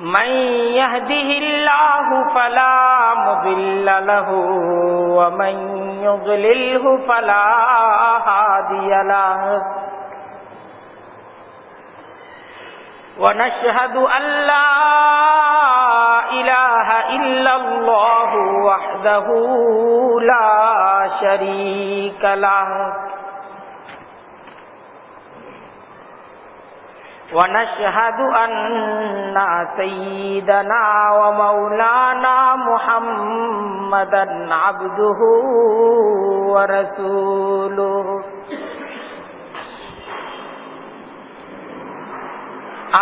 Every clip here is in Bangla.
من يهده الله فلا مضل له، ومن يضلله فلا هادي له. ونشهد أن لا إله إلا الله وحده لا شريك له. ونشهد أن سيدنا ومولانا محمدا عبده ورسوله.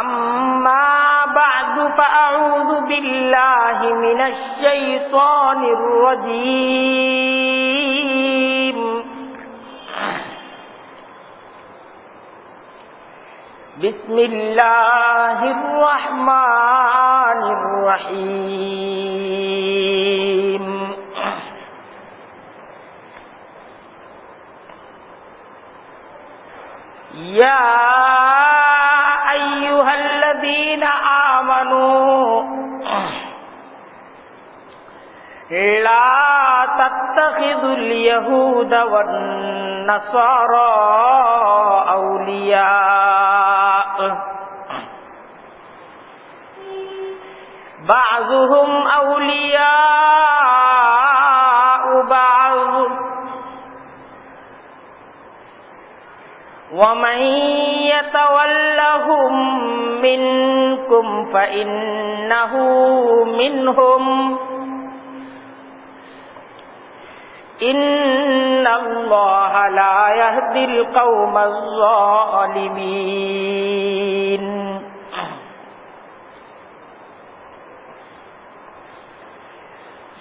أما بعد فأعوذ بالله من الشيطان الرجيم. بسم الله الرحمن الرحيم. يا أيها الذين آمنوا لا تتخذوا اليهود والنصارى أولياء. بعضهم أولياء بعض. ومن يتولهم منكم فإنه منهم. إن الله لا يهدي القوم الظالمين.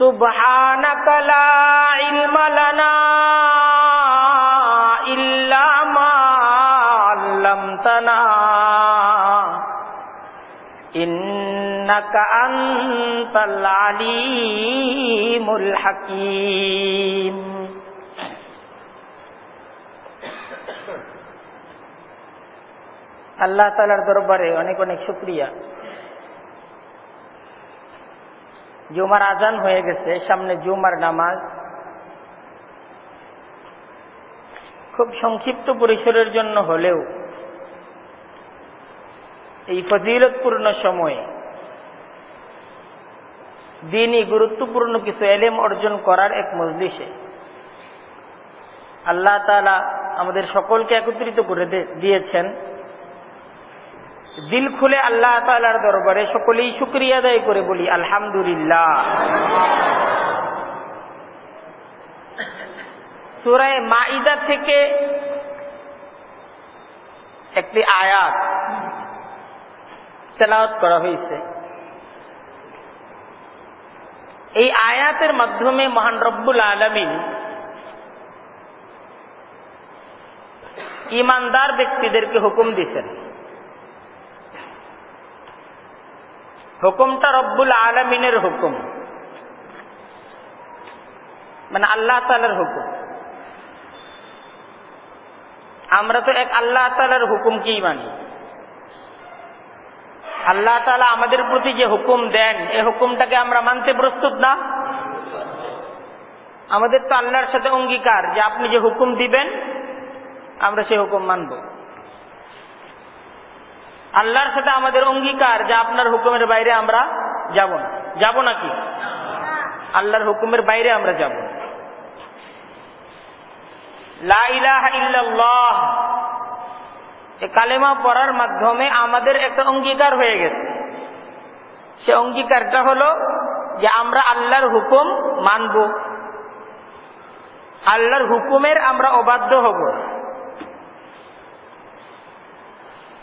سبحانك لا علم لنا إلا ما علمتنا إنك أنت العليم الحكيم আল্লাহ তালার দরবারে অনেক অনেক শুক্রিয়া জুমার আজান হয়ে গেছে, সামনে জুমার নামাজ। খুব সংক্ষিপ্ত পরিসরের জন্য হলেও এই ফজিলতপূর্ণ সময়ে দিনই গুরুত্বপূর্ণ কিছু এলেম অর্জন করার এক মজলিসে আল্লাহ তালা আমাদের সকলকে একত্রিত করে দিয়েছেন। দিল খুলে আল্লাহ তালার দরবারে সকলেই শুক্রিয়া আদায় করে বলি, আলহামদুলিল্লাহ। সুরায় মাইদা থেকে একটি আয়াত তেলাওয়াত করা হয়েছে। এই আয়াতের মাধ্যমে মহান রব্বুল আলমিন ইমানদার ব্যক্তিদেরকে হুকুম দিচ্ছেন হুকুমটা রব্বুল আলমিনের হুকুম। মানে আল্লাহ তালার হুকুম। আমরা তো এক আল্লাহ তালার হুকুমকেই মানি। আল্লাহ তালা আমাদের প্রতি যে হুকুম দেন, এ হুকুমটাকে আমরা মানতে প্রস্তুত না? আমাদের তো আল্লাহর সাথে অঙ্গীকার যে আপনি যে হুকুম দিবেন, আমরা সে হুকুম মানব। আল্লাহর সাথে আমাদের অঙ্গীকার যে আপনার হুকুমের বাইরে আমরা যাব না। যাব নাকি আল্লাহর হুকুমের বাইরে আমরা যাব কালেমা পড়ার মাধ্যমে আমাদের একটা অঙ্গীকার হয়ে গেছে। সে অঙ্গীকারটা হলো যে আমরা আল্লাহর হুকুম মানব। আল্লাহর হুকুমের আমরা অবাধ্য হব।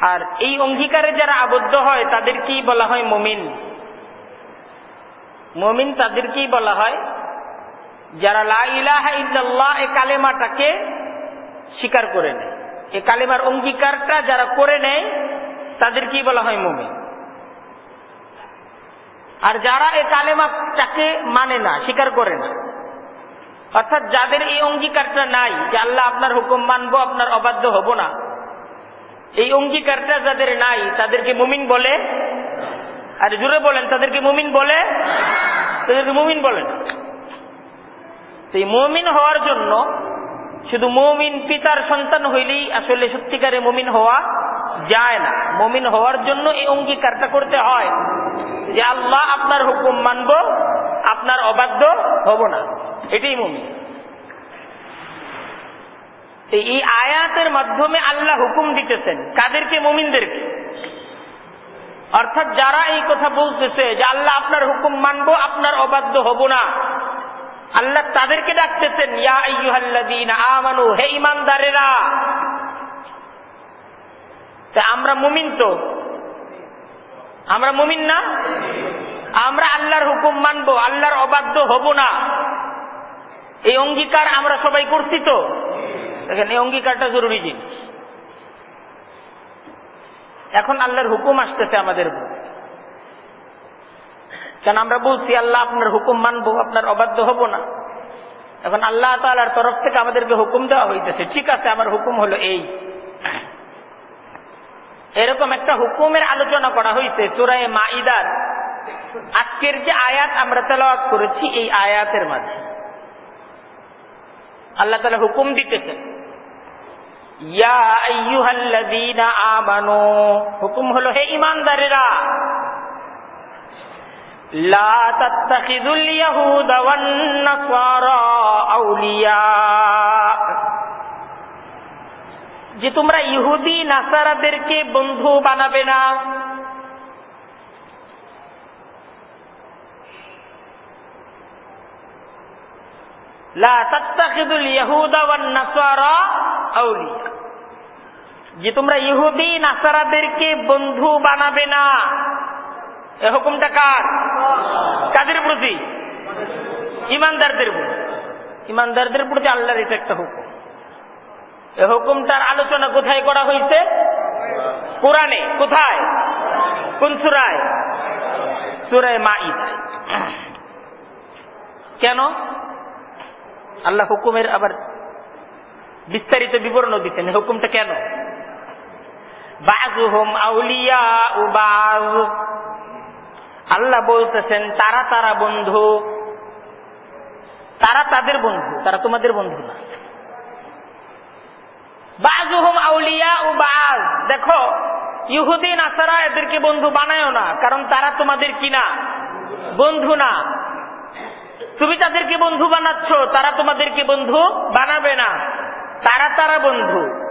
আর এই অঙ্গীকারে যারা আবদ্ধ হয়, তাদেরকেই বলা হয় মমিন। মমিন তাদেরকেই বলা হয় যারা লা ইলাহা ইল্লাল্লাহ, এ কালেমাটাকে স্বীকার করে নেয়। এ কালেমার অঙ্গীকারটা যারা করে নেয়, তাদেরকেই বলা হয় মমিন। আর যারা এ কালেমাটাকে মানে না, স্বীকার করে না, অর্থাৎ যাদের এই অঙ্গীকারটা নাই যে আল্লাহ আপনার হুকুম মানবো, আপনার অবাধ্য হব না এই অঙ্গীকারটা যাদের নাই, তাদেরকে মুমিন বলে? আর জুড়ে বলেন, তাদেরকে মুমিন বলে? তাদেরকে মুমিন বলেন এই মুমিন হওয়ার জন্য শুধু মুমিন পিতার সন্তান হইলেই আসলে সত্যিকারে মুমিন হওয়া যায় না। মুমিন হওয়ার জন্য এই অঙ্গীকারটা করতে হয়। যে আল্লাহ আপনার হুকুম মানব, আপনার অবাধ্য হব না। এটাই মুমিন। এই আয়াতের মাধ্যমে আল্লাহ হুকুম দিতেছেন, কাদেরকে? মুমিনদেরকে। অর্থাৎ যারা এই কথা বলতেছে যে আল্লাহ আপনার হুকুম মানবো, আপনার অবাধ্য হব না। আল্লাহ তাদেরকে ডাকতেছেন আমানু, হে ঈমানদারেরা! তা আমরা মুমিন তো? আমরা মুমিন না? আমরা আল্লাহর হুকুম মানবো, আল্লাহর অবাধ্য হব না। এই অঙ্গীকার আমরা সবাই করছি তো? দেখেন এই অঙ্গীকারটা জরুরি জিনিস। এখন আল্লাহর হুকুম আসতেছে আমাদের উপর। কেন আমরা বলছি, আল্লাহ আপনার হুকুম মানবো, আপনার অবাধ্য হব না। এখন আল্লাহ তালার তরফ থেকে আমাদেরকে হুকুম দেওয়া হইতেছে, ঠিক আছে, আমার হুকুম হলো এই। এরকম একটা হুকুমের আলোচনা করা হয়েছে চোরাই মাইদার আজকের যে আয়াত আমরা তেলাওয়াত করেছি, এই আয়াতের মাঝে। আল্লাহ তালা হুকুম দিতেছেন। আমানু হুকুম হলো হে ইমানদারেরা যে তোমরা ইহুদি নাসারাদেরকে বন্ধু বানাবে না লা তাত্তাখিযুল ইয়াহুদা ওয়ান নাসারা আউলিয়া যে তোমরা ইহুদি, নাসারাদেরকে বন্ধু বানাবে না। এ হুকুমটা কার? কাদের প্রতি? ইমানদারদের প্রতি। ইমানদারদের প্রতি আল্লাহর এটা একটা হুকুম। এ হুকুমটার আলোচনা কোথায় করা হয়েছে? কোরআনে। কোথায়? কোন সুরায়? সুরায় মাইদ কেন? আল্লাহ হুকুমের আবার বিস্তারিত বিবরণ দিতেন। হুকুমটা কেন? আল্লাহ বলতেছেন, তারা তারা বন্ধু। তারা তাদের বন্ধু, তারা তোমাদের বন্ধু না। বাজুহুম আউলিয়া ও বাজ দেখো, ইহুদি, নাসারা এদেরকে বন্ধু বানায় না, কারণ তারা তোমাদের কিনা বন্ধু না। তুমি তাদেরকে বন্ধু বানাচ্ছ, তারা তোমাদেরকে বন্ধু বানাবে না। তারা তারা বন্ধু।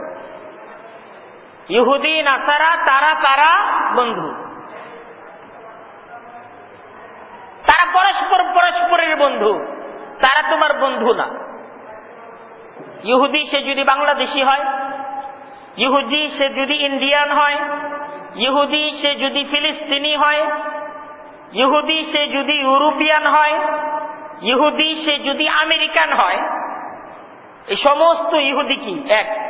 ইহুদি, নাসারা, তারা তারা বন্ধু। তারা পরস্পর পরস্পরের বন্ধু। তারা তোমার বন্ধু না। ইহুদি, সে যদি বাংলাদেশি হয়। ইহুদি, সে যদি ইন্ডিয়ান হয়। ইহুদি, সে যদি ফিলিস্তিনি হয়। ইহুদি, সে যদি ইউরোপিয়ান হয়। ইহুদি, সে যদি আমেরিকান হয় এই সমস্ত ইহুদি কি? এক।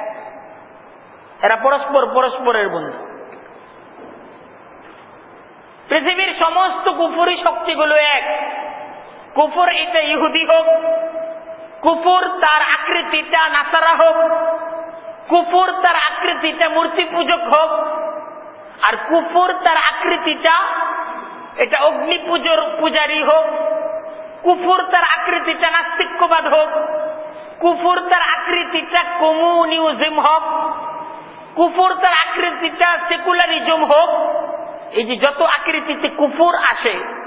এরা পরস্পর পরস্পরের বন্ধু। পৃথিবীর সমস্ত কুফুরি শক্তিগুলো এক। কুফুর এটা ইহুদি হোক, কুফুর তার আকৃতিটা নাসারা হোক, কুফুর তার আকৃতিটা মূর্তি পূজক হোক, আর কুফুর তার আকৃতিটা এটা অগ্নি পুজোর পূজারী হোক কুফুর তার আকৃতিটা নাস্তিক্যবাদ হোক। কুফুর তার আকৃতিটা কমিউনিজম হোক। কুফুর তার আকৃতিটা সেকুলারিজম হোক। এই যে যত আকৃতিতে কুফুর আসে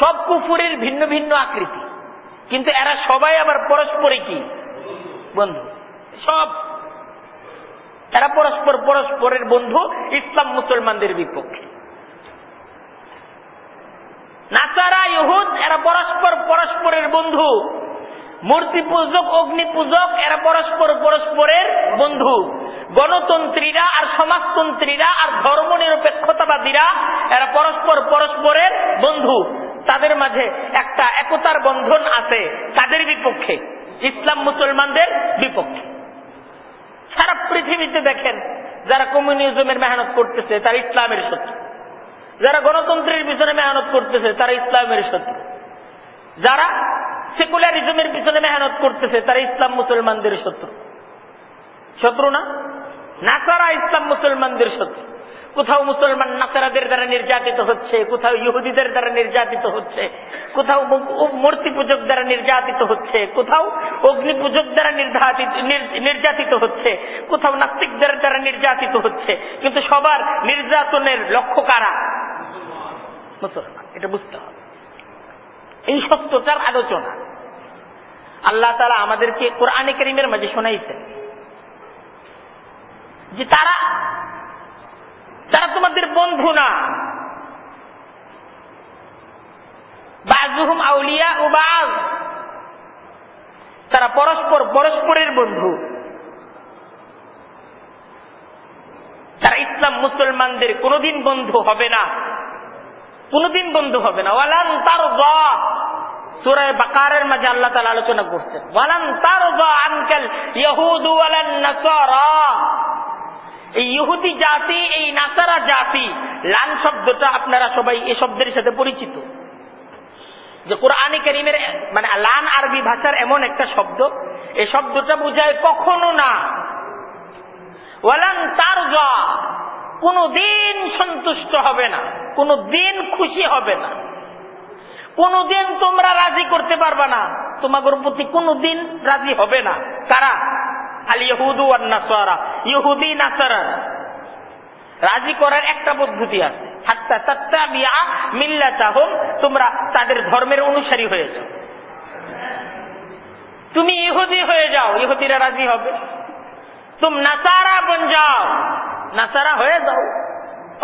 সব কুফুরের ভিন্ন ভিন্ন আকৃতি। কিন্তু এরা সবাই আবার পরস্পরে কি? বন্ধু। সব। এরা পরস্পর পরস্পরের বন্ধু, ইসলাম মুসলমানদের বিপক্ষে। নাসারা, ইহুদ, এরা পরস্পর পরস্পরের বন্ধু। মূর্তি পূজক, অগ্নি পূজক, এরা পরস্পর পরস্পরের বন্ধু। গণতন্ত্রীরা আর সমাজতন্ত্রীরা আর ধর্ম নিরপেক্ষতাবাদীরা এরা পরস্পর পরস্পরের বন্ধু। তাদের মাঝে একটা একতার বন্ধন আছে, তাদের বিপক্ষে। ইসলাম মুসলমানদের বিপক্ষে। সারা পৃথিবীতে দেখেন, যারা কমিউনিজমের মেহনত করতেছে, তারা ইসলামের শত্রু। যারা গণতন্ত্রের পিছনে মেহনত করতেছে, তারা ইসলামের শত্রু। যারা সেকুলারিজমের পিছনে মেহনত করতেছে, তারা ইসলাম মুসলমানদের শত্রু। শত্রু না? নাসারা ইসলাম মুসলমানদের শত্রু। কোথাও মুসলমান নাসারাদের দ্বারা নির্যাতিত হচ্ছে, কোথাও ইহুদিদের দ্বারা নির্যাতিত হচ্ছে, কোথাও মূর্তি পূজক দ্বারা নির্যাতিত হচ্ছে, কোথাও অগ্নি পূজক দ্বারা নির্যাতিত হচ্ছে, কোথাও নাস্তিকদের দ্বারা নির্যাতিত হচ্ছে। কিন্তু সবার নির্যাতনের লক্ষ্য কারা? মুসলমান এটা বুঝতে হবে। এই সত্যটার আলোচনা। আল্লাহ তালা আমাদেরকে কোরআনে করিমের মাঝে শোনাইছেন যে তারা তারা তোমাদের বন্ধু না। বাজুহুম আউলিয়া ও বাজ তারা পরস্পর, পরস্পরের বন্ধু। তারা ইসলাম মুসলমানদের কোনদিন বন্ধু হবে না। কোনদিন বন্ধু হবে না। ওয়ালান তার তালা আলোচনা এই জাতি লান শব্দটা আপনারা সবাই এই শব্দের সাথে পরিচিত। যে কোরআনে করিমের মানে লান আরবি ভাষার এমন একটা শব্দ এই শব্দটা বোঝায় কখনো না। ওয়ালান তার কোনো দিন সন্তুষ্ট হবে না কোনো দিন খুশি হবে না। কোনদিন তোমরা রাজি করতে পারবা না, তোমাদের প্রতি কোনদিন রাজি হবে না। কারা? আল ইহুদু আর নাসারা, ইহুদি, নাসারা। রাজি করার একটা পদ্ধতি আছে। হাত্তা তাত্তা বিয়া মিল্লা চাহম তোমরা তাদের ধর্মের অনুসারী হয়ে যাও। তুমি ইহুদি হয়ে যাও, ইহুদিরা রাজি হবে। তুম নাসারা বন যাও। নাসারা হয়ে যাও।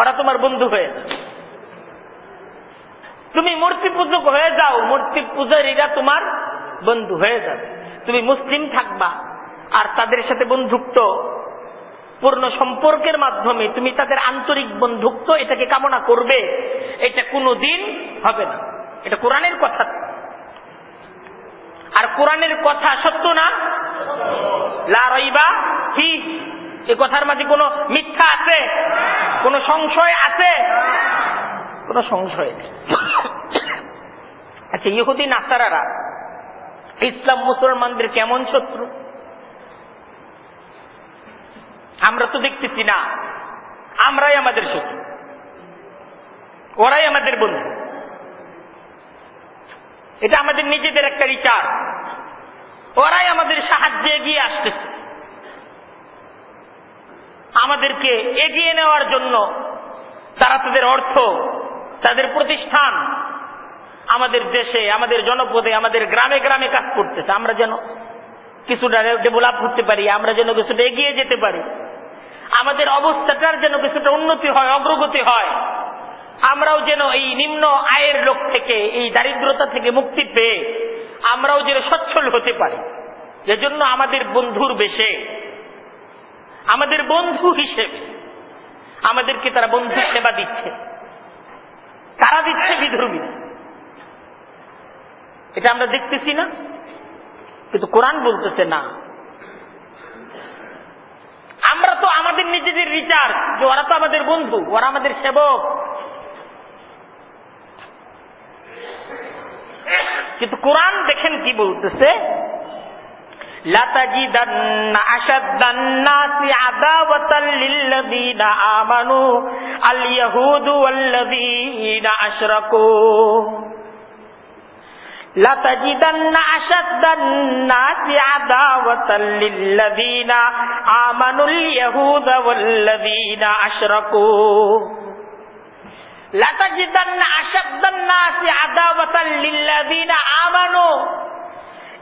ওরা তোমার বন্ধু হয়ে তুমি মূর্তি পূজক হয়ে যাও। মূর্তি পূজারীরা তোমার বন্ধু হয়ে যাবে। তুমি মুসলিম থাকবা আর তাদের সাথে বন্ধুত্ব, পূর্ণ সম্পর্কের মাধ্যমে তুমি তাদের আন্তরিক বন্ধুত্ব এটাকে কামনা করবে। এটা কোনো দিন হবে না। এটা কোরআনের কথা। আর কোরআনের কথা সত্য না? লাইবা কি এ কথার মাঝে কোনো মিথ্যা আছে? কোনো সংশয় আছে? কোনো সংশয় আচ্ছা ইহুদি নাসারারা, ইসলাম মুসলমানদের কেমন শত্রু? আমরা তো দেখতেছি না। আমরাই আমাদের শত্রু। ওরাই আমাদের বন্ধু। এটা আমাদের নিজেদের একটা রিচার্জ। ওরাই আমাদের সাহায্যে এগিয়ে আসতেছে। আমাদেরকে এগিয়ে নেওয়ার জন্য তারা তাদের অর্থ, তাদের প্রতিষ্ঠান আমাদের দেশে, আমাদের জনপদে, আমাদের গ্রামে গ্রামে কাজ করতেছে। আমরা যেন কিছুটা ডেভেলপ করতে পারি, আমরা যেন কিছুটা এগিয়ে যেতে পারি। আমাদের অবস্থাটার যেন কিছুটা উন্নতি হয়, অগ্রগতি হয়। আমরাও যেন এই নিম্ন আয়ের লোক থেকে, এই দারিদ্রতা থেকে মুক্তি পেয়ে আমরাও যেন সচ্ছল হতে পারি। এজন্য আমাদের বন্ধুর বেশে, আমাদের বন্ধু হিসেবে আমাদেরকে তারা বন্ধু সেবা দিচ্ছে। কারা দিচ্ছে বিধর্মী? এটা আমরা দেখতেছি না, কিন্তু কোরআন বলতেছে না। আমরা তো আমাদের নিজেদের রিচার্জ, যে ওরা তো আমাদের বন্ধু, ওরা আমাদের সেবক। কিন্তু কোরআন দেখেন কি বলতেছে لتجدن أشد الناس عداوة للذين آمنوا اليهود والذين أشركوا لتجدن أشد الناس عداوة للذين آمنوا اليهود والذين أشركوا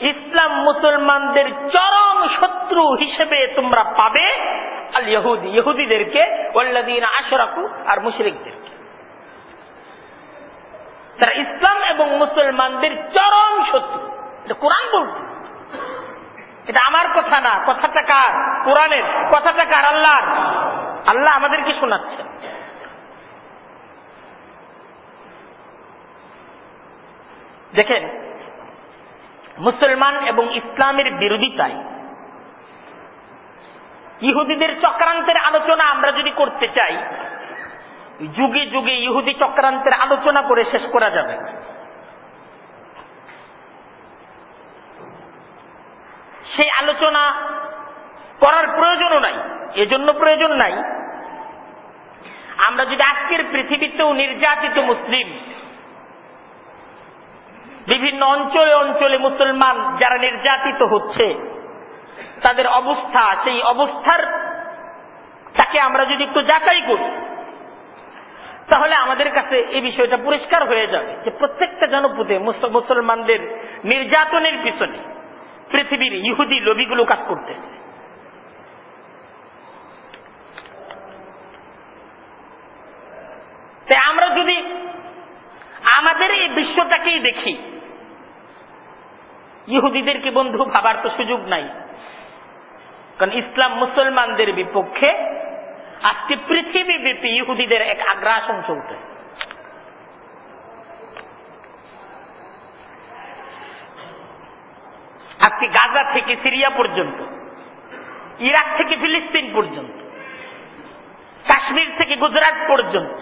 ইসলাম মুসলমানদের চরম শত্রু হিসেবে তোমরা পাবে আল ইহুদি, ইহুদিদেরকে ওল্লাদিন আশরাকু আর মুশরিকদেরকে। তারা ইসলাম এবং মুসলমানদের চরম শত্রু। এটা কোরআন বলছে। এটা আমার কথা না, কথাটা কার? কোরআনের, কথাটা কার? আল্লাহর। আল্লাহ আমাদেরকে শোনাচ্ছেন। দেখেন, মুসলমান এবং ইসলামের বিরোধিতায় ইহুদিদের চক্রান্তের আলোচনা আমরা যদি করতে চাই, যুগে যুগে ইহুদি চক্রান্তের আলোচনা করে শেষ করা যাবে। সেই আলোচনা করার প্রয়োজনও নাই, এজন্য প্রয়োজন নাই। আমরা যদি আজকের পৃথিবীতেও নির্যাতিত মুসলিম বিভিন্ন অঞ্চলে অঞ্চলে মুসলমান যারা নির্যাতিত হচ্ছে, তাদের অবস্থা, সেই অবস্থার তাকে আমরা যদি একটু যাচাই করি, তাহলে আমাদের কাছে এই বিষয়টা পরিষ্কার হয়ে যাবে যে প্রত্যেকটা জনপদে মুস- মুসলমানদের নির্যাতনের পিছনে পৃথিবীর ইহুদি লবিগুলো কাজ করতেছে। তাই আমরা যদি আমাদের এই বিশ্বটাকেই দেখি ইহুদিদেরকে বন্ধু ভাবার তো সুযোগ নাই। কারণ ইসলাম মুসলমানদের বিপক্ষে আজকে পৃথিবী ব্যাপী ইহুদিদের এক আগ্রাসন চলতে আজকে গাজা থেকে সিরিয়া পর্যন্ত, ইরাক থেকে ফিলিস্তিন পর্যন্ত, কাশ্মীর থেকে গুজরাট পর্যন্ত,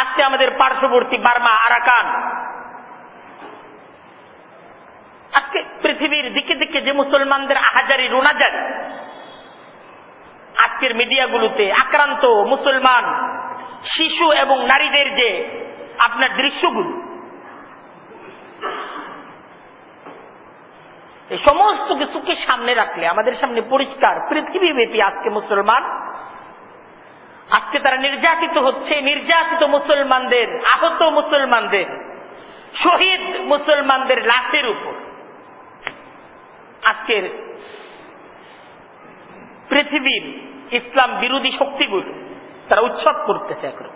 আজকে আমাদের পার্শ্ববর্তী বার্মা, আরাকান আজকে পৃথিবীর দিকে দিকে যে মুসলমানদের আহাজারি রোনাজারি আজকের মিডিয়াগুলোতে আক্রান্ত মুসলমান শিশু এবং নারীদের যে আপনার দৃশ্যগুলো, এই সমস্ত কিছুকে সামনে রাখলে, আমাদের সামনে পরিষ্কার পৃথিবী পৃথিবীব্যাপী আজকে মুসলমান, আজকে তারা নির্যাতিত হচ্ছে, নির্যাতিত মুসলমানদের, আহত মুসলমানদের, শহীদ মুসলমানদের লাশের উপর। আজকের পৃথিবীর ইসলাম বিরোধী শক্তিগুলো তারা উৎসব করতেছে এখন।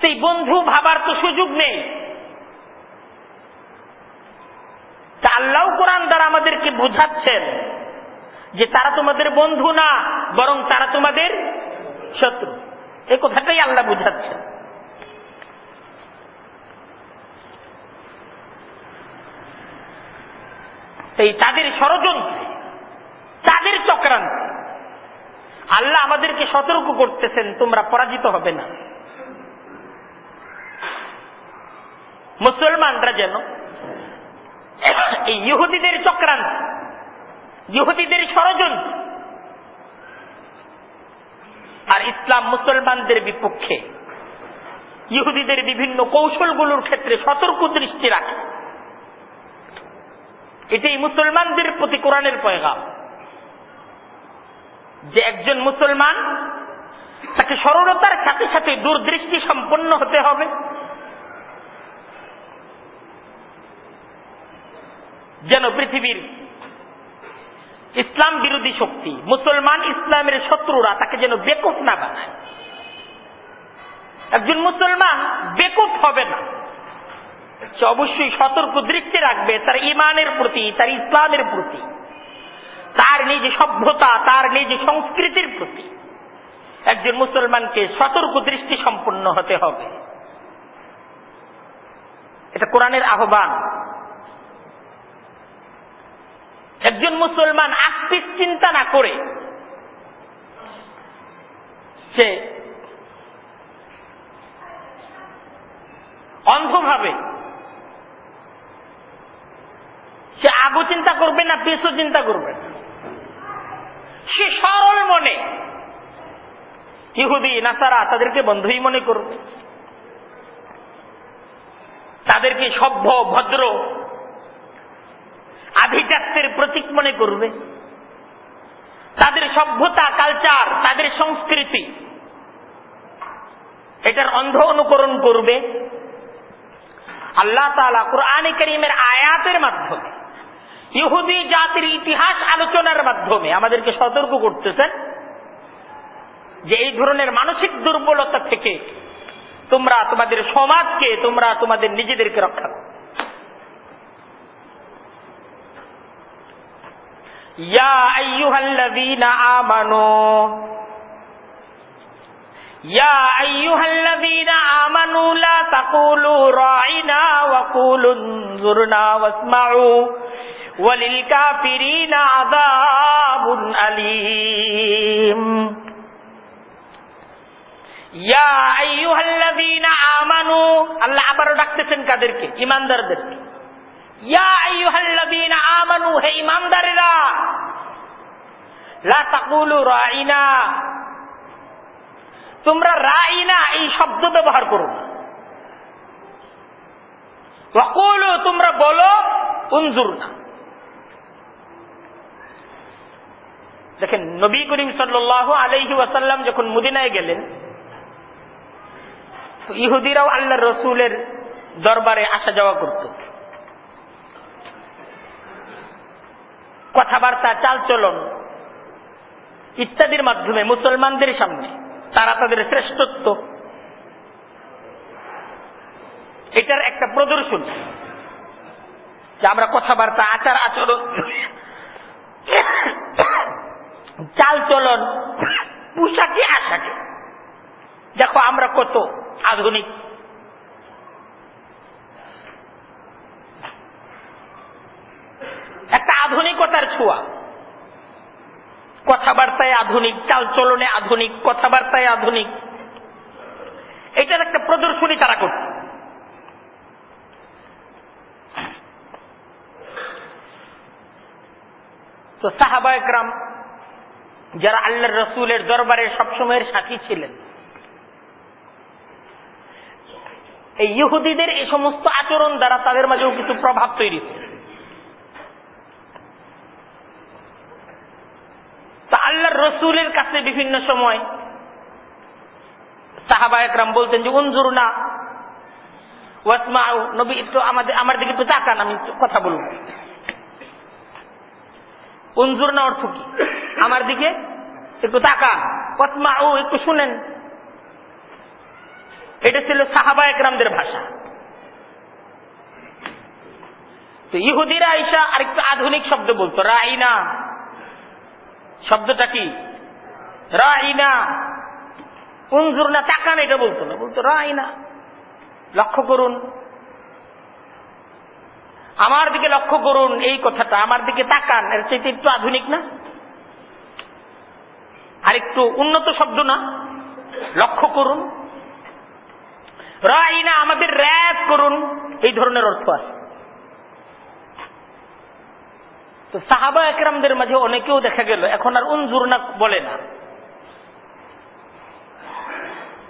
সেই বন্ধু ভাবার তো সুযোগ নেই। আল্লাহ কোরআন দ্বারা আমাদেরকে বুঝাচ্ছেন যে তারা তোমাদের বন্ধু না, বরং তারা তোমাদের শত্রু। এই কথাটাই আল্লাহ বুঝাচ্ছেন। এই তাদের ষড়যন্ত্রে, তাদের চক্রান্ত। আল্লাহ আমাদেরকে সতর্ক করতেছেন, তোমরা পরাজিত হবে না। মুসলমানরা যেন এই ইহুদিদের চক্রান্ত, ইহুদিদের ষড়যন্ত্র, আর ইসলাম মুসলমানদের বিপক্ষে, ইহুদিদের বিভিন্ন কৌশলগুলোর ক্ষেত্রে সতর্ক দৃষ্টি রাখে। এটাই মুসলমানদের প্রতি কোরআনের পয়গাম। যে একজন মুসলমান, তাকে সরলতার সাথে সাথে দূরদৃষ্টি সম্পন্ন হতে হবে। যেন পৃথিবীর ইসলাম বিরোধী শক্তি, মুসলমান ইসলামের শত্রুরা তাকে যেন বেকুফ না বানায়। একজন মুসলমান বেকুফ হবে না। সে অবশ্যই সতর্ক দৃষ্টি রাখবে তার ইমানের প্রতি, তার ইসলামের প্রতি, তার নিজ সভ্যতা, তার নিজ সংস্কৃতির প্রতি। একজন মুসলমানকে সতর্ক দৃষ্টি সম্পন্ন হতে হবে। এটা কোরআনের আহ্বান। একজন মুসলমান আস্তিক চিন্তা না করে সে অন্ধভাবে সে আগু চিন্তা করবে না, পেছু চিন্তা করবে। সে সরল মনে। ইহুদি, নাসারা তাদেরকে বন্ধুই মনে করবে। তাদেরকে সভ্য, ভদ্র আভিজাত্যের প্রতীক মনে করবে। তাদের সভ্যতা কালচার তাদের সংস্কৃতি, এটার অন্ধ অনুকরণ করবে। আল্লাহ তালা কোরআনে করিমের আয়াতের মাধ্যমে। ইহুদি জাতির ইতিহাস আলোচনার মাধ্যমে আমাদেরকে সতর্ক করতেছেন যে এই ধরনের মানসিক দুর্বলতা থেকে তোমরা তোমাদের সমাজকে, তোমরা তোমাদের নিজেদেরকে রক্ষা করো। ইয়া আইয়ুহাল্লাযীনা আবারও ডাকতেছেন কাদেরকে? রাইনা তোমরা এই শব্দ ব্যবহার করো না। বলো উনজুরনা। দেখেন, নবী করিম সাল্লাল্লাহু আলাইহি ওয়াসাল্লাম যখন মদিনায় গেলেন, ইহুদিরাও আল্লাহ রসুলের দরবারে আসা যাওয়া করত। কথাবার্তা, চালচলন ইত্যাদির মাধ্যমে মুসলমানদের সামনে, তারা তাদের শ্রেষ্ঠত্ব, এটার একটা প্রদর্শন। যে আমরা কথাবার্তা আচার আচরণ চালচলন পোশাকে আশাকে। দেখো আমরা কত আধুনিক। একটা আধুনিকতার ছোঁয়া। কথাবার্তায় আধুনিক চালচলনে আধুনিক, কথাবার্তায় আধুনিক। এটার একটা প্রদর্শনী তারা করত তো সাহাবা একরাম যারা আল্লাহ রসুলের দরবারে সবসময়ের সাথী ছিলেন। এই ইহুদিদের এই সমস্ত আচরণ দ্বারা তাদের মাঝেও কিছু প্রভাব তৈরি হয়েছে। তা আল্লাহর রসুলের কাছে বিভিন্ন সময় সাহাবা একরাম বলতেন যে, উনজুর না, ওয়াসমাউ, নবী, একটু আমাদের, আমার দিকে একটু তাকান, আমি কথা বলব। উনজুর না অর্থ কি? আমার দিকে? একটু তাকান। ওয়াসমাউ, একটু শুনেন। এটা ছিল সাহাবা একরামদের ভাষা। তো ইহুদিরা আইসা আরেকটু আধুনিক শব্দ বলতো, রাইনা। শব্দটা কি? রাইনা। উনজুর না, তাকান, এটা বলতো না। বলতো, রাইনা। লক্ষ্য করুন। আমার দিকে লক্ষ্য করুন, এই কথাটা। আমার দিকে তাকান। এর চাইতে একটু আধুনিক না? আর একটু উন্নত শব্দ না? লক্ষ্য করুন। রাইনা আমাদের র্যাপ করুন। এই ধরনের অর্থ আছে। তো সাহাবা একরামদের মাঝে অনেকেও দেখা গেল, এখন আর উনজুর না বলে না।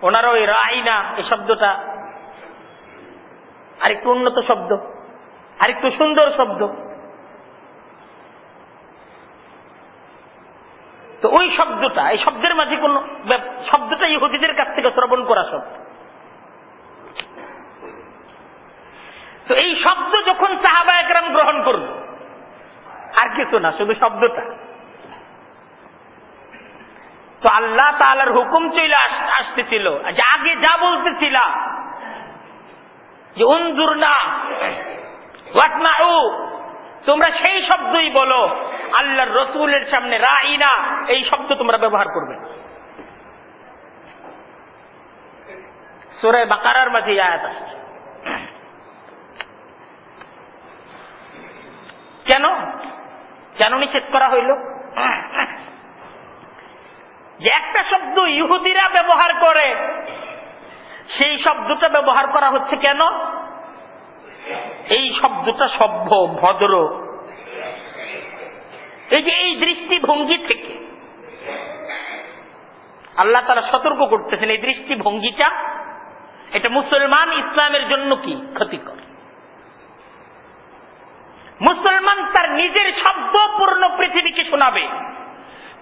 ওনারা ওই রাইনা, এই শব্দটা আরেকটু উন্নত শব্দ, আরেকটু সুন্দর শব্দ। তো ওই শব্দটা, এই শব্দের মাঝে কোন শব্দটা ইহুদিদের কাছ থেকে শ্রবণ করা শব্দ তো এই শব্দ যখন সাহাবা একরাম গ্রহণ করল, আর কিছু না, শুধু শব্দটা। তো আল্লাহ তালার হুকুম চলে আসতেছিল, যে আগে যা বলতেছিল, যে উনজুর না তোমরা সেই শব্দই বলো, আল্লাহর রসুলের সামনে রাইনা এই শব্দ তোমরা ব্যবহার করবে সুরে বাকারার মাঝে আয়াত আসছে। কেন? কেন নিষেধ করা হইল? যে একটা শব্দ ইহুদিরা ব্যবহার করে, সেই শব্দটা ব্যবহার করা হচ্ছে কেন? এই শব্দটা সভ্য, ভদ্র। এই যে এই দৃষ্টিভঙ্গি থেকে আল্লাহ তারা সতর্ক করতেছেন, এই দৃষ্টিভঙ্গিটা, এটা মুসলমান ইসলামের জন্য কি ক্ষতিকর? মুসলমান তার নিজের শব্দ পূর্ণ পৃথিবীকে শোনাবে।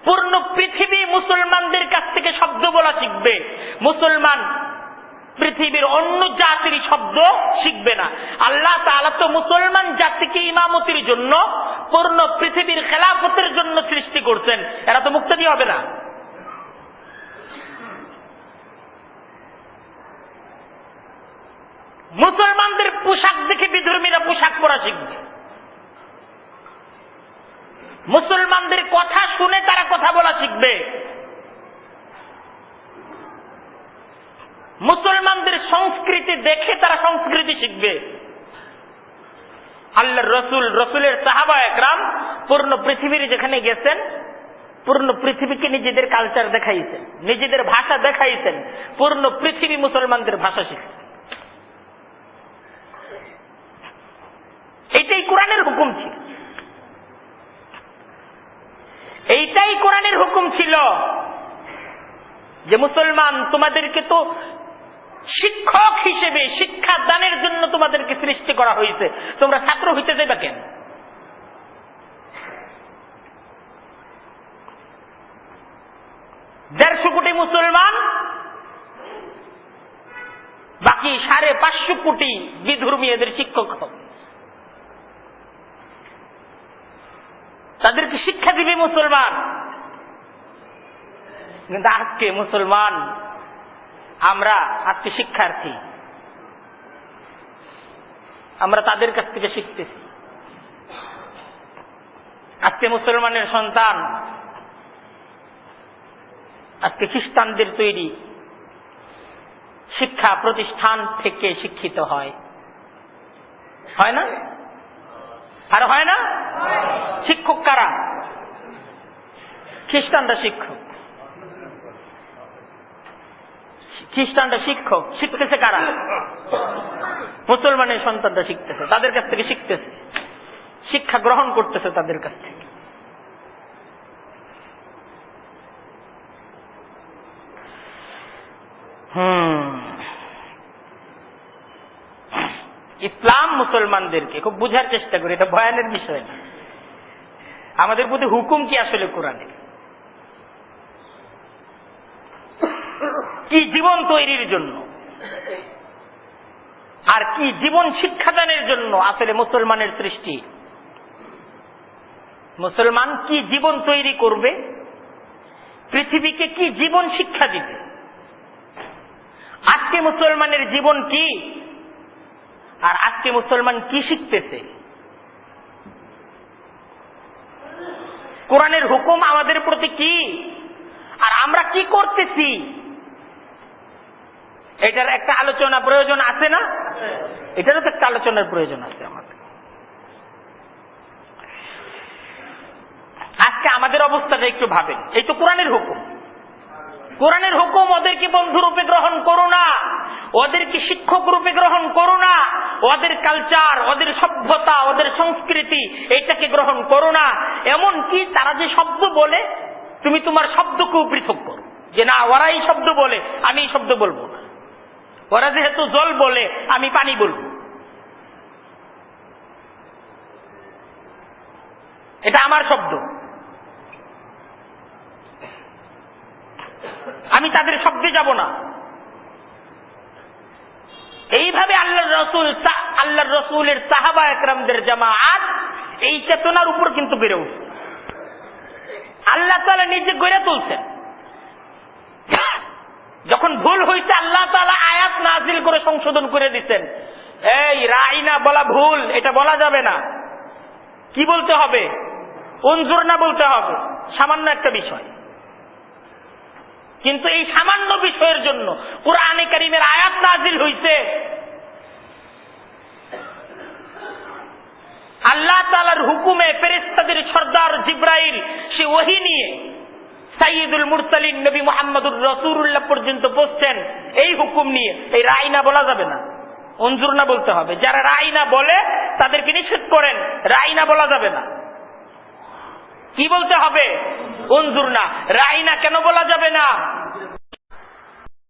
পূর্ণ পৃথিবী মুসলমানদের কাছ থেকে শব্দ বলা শিখবে। মুসলমান পৃথিবীর অন্য জাতির শব্দ শিখবে না। আল্লাহ তাআলা তো মুসলমান জাতিকে ইমামতির জন্য পূর্ণ পৃথিবীর খেলাফতের জন্য সৃষ্টি করছেন। এরা তো মুক্তি হবে না। মুসলমানদের পোশাক দেখে বিধর্মীরা পোশাক পরা শিখবে। মুসলমানদের কথা শুনে তারা কথা বলা শিখবে। মুসলমানদের সংস্কৃতি দেখে তারা সংস্কৃতি শিখবে। আল্লাহ রসুল, রসুলের সাহাবা একরাম পূর্ণ পৃথিবীর যেখানে গেছেন, পূর্ণ পৃথিবীকে নিজেদের কালচার দেখাইছেন, নিজেদের ভাষা দেখাইছেন, পূর্ণ পৃথিবী মুসলমানদের ভাষা শিখছে এইটাই কোরআনের হুকুম ছিল। এইটাই কোরআনের হুকুম ছিল যে মুসলমান তোমাদেরকে তো শিক্ষক হিসেবে শিক্ষা দানের জন্য তোমাদেরকে সৃষ্টি করা হয়েছে। তোমরা ছাত্র হইতে দেবে কেন? দেড়শো কোটি মুসলমান, বাকি সাড়ে পাঁচশো কোটি বিধর্মী এদের শিক্ষক হবে। তাদেরকে শিক্ষা দিবে মুসলমান। কিন্তু আজকে মুসলমান আমরা আজকে শিক্ষার্থী। আমরা তাদের কাছ থেকে শিখতেছি। আজকে মুসলমানের সন্তান আজকে খ্রিস্টানদের তৈরি শিক্ষা প্রতিষ্ঠান থেকে শিক্ষিত হয়। হয় না? আর হয় না? শিক্ষক কারা? খ্রিস্টানরা শিক্ষক। খ্রিস্টানরা শিক্ষক, শিখতেছে কারা? মুসলমানের সন্তানরা শিখতেছে, তাদের কাছ থেকে শিখতেছে। শিক্ষা গ্রহণ করতেছে তাদের কাছ থেকে। ইসলাম মুসলমানদেরকে, খুব বুঝার চেষ্টা করি, এটা ভয়ানের বিষয় না। আমাদের প্রতি হুকুম কি আসলে কোরআনের? কি জীবন তৈরির জন্য? আর কি জীবন শিক্ষাদানের জন্য আসলে মুসলমানের সৃষ্টি? মুসলমান কি জীবন তৈরি করবে? পৃথিবীকে কি জীবন শিক্ষা দিবে? আজকে মুসলমানের জীবন কি? আর আজকে মুসলমান কি শিখতেছে? কোরআনের হুকুম আমাদের প্রতি কি? আর আমরা কি করতেছি? এটার একটা আলোচনা প্রয়োজন আছে না? এটারও তো একটা আলোচনার প্রয়োজন আছে আমাদের। আজকে আমাদের অবস্থাটা একটু ভাবেন। এই তো কোরআনের হুকুম। কোরআনের হুকুম ওদেরকে বন্ধু রূপে গ্রহণ করো না। ওদেরকে শিক্ষক রূপে গ্রহণ করো না। ওদের কালচার ওদের সভ্যতা, ওদের সংস্কৃতি এটাকে গ্রহণ করো না। এমন কি তারা যে শব্দ বলে, তুমি তোমার শব্দকেও পৃথক করো। যে না, ওরা এই শব্দ বলে, আমি এই শব্দ বলব না। ওরা যেহেতু জল বলে, আমি পানি বলব। এটা আমার শব্দ। আমি তাদের শব্দে যাব না। এইভাবে আল্লাহ রসুল আল্লাহ রসুলের সাহাবা একরামদের জামাত এই চেতনার উপর কিন্তু বেড়ে উঠছে। আল্লাহ তালা নিজে গড়ে তুলছেন। যখন ভুল হয়েছে আল্লাহ তালা আয়াত নাজিল করে সংশোধন করে দিচ্ছেন এই রাইনা বলা ভুল, এটা বলা যাবে না। কি বলতে হবে? অঞ্জুর না বলতে হবে? সামান্য একটা বিষয়। কিন্তু এই সামান্য বিষয়ের জন্য কোরআনে কারিমের আয়াত নাজিল হইছে। আল্লাহ তালার হুকুমে ফেরেস্তাদের সর্দার জিব্রাইল সে ওহি নিয়ে সাইয়দুল মুরসালিন নবী মোহাম্মদুর রসুল্লাহ পর্যন্ত বসছেন। এই হুকুম নিয়ে, এই রায়না বলা যাবে না। অঞ্জুর না বলতে হবে। যারা রায়না বলে, তাদেরকে নিষেধ করেন। রায়না বলা যাবে না। কি বলতে হবে? অঞ্জুর না। রায়না কেন বলা যাবে না?